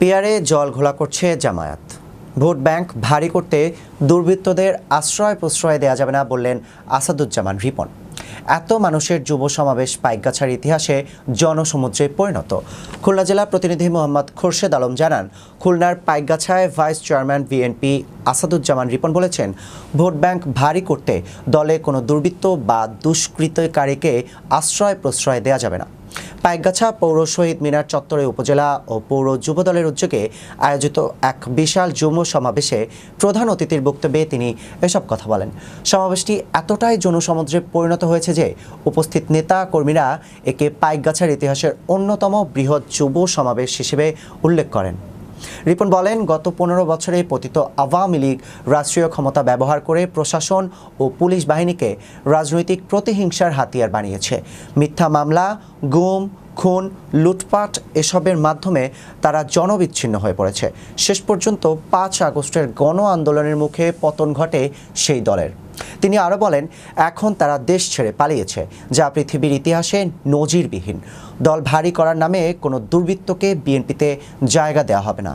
পিয়ারে জল ঘোলা করছে জামায়াত। ভোট ব্যাংক ভারী করতে দুর্বৃত্তদের আশ্রয় প্রশ্রয় দেওয়া যাবে না বললেন আসাদুজ্জামান রিপন। এত মানুষের যুব সমাবেশ পাইকগাছার ইতিহাসে জনসমুদ্রে পরিণত। খুলনা জেলা প্রতিনিধি মোহাম্মদ খোরশেদ আলম জানান, খুলনার পাইকগাছায় vice chairman BNP Asaduzzaman Ripon বলেছেন, ভোট ব্যাংক ভারী করতে দলে কোনো দুর্বৃত্ত বা দুষ্কৃতকারীকে আশ্রয় প্রশ্রয় দেওয়া যাবে না। পাইকগাছা পৌর শহীদ মিনার চত্বরে উপজেলা ও পৌর যুবদলের উদ্যোগে আয়োজিত এক বিশাল যুব সমাবেশে প্রধান অতিথির বক্তব্যে তিনি এসব কথা বলেন। সমাবেশটি এতটাই জনসমুদ্রে পরিণত হয়েছে যে উপস্থিত নেতা কর্মীরা একে পাইকগাছার ইতিহাসের অন্যতম বৃহৎ যুব সমাবেশ হিসেবে উল্লেখ করেন। রিপন বলেন, গত পনেরো বছরে পতিত আওয়ামী লীগ রাষ্ট্রীয় ক্ষমতা ব্যবহার করে প্রশাসন ও পুলিশ বাহিনীকে রাজনৈতিক প্রতিহিংসার হাতিয়ার বানিয়েছে। মিথ্যা মামলা, গুম খুন, লুটপাট এসবের মাধ্যমে তারা জনবিচ্ছিন্ন হয়ে পড়েছে। শেষ পর্যন্ত পাঁচ আগস্টের গণ আন্দোলনের মুখে পতন ঘটে সেই দলের। তিনি আরও বলেন, এখন তারা দেশ ছেড়ে পালিয়েছে, যা পৃথিবীর ইতিহাসে নজিরবিহীন। দল ভারী করার নামে কোনো দুর্বৃত্তকে বিএনপিতে জায়গা দেওয়া হবে না।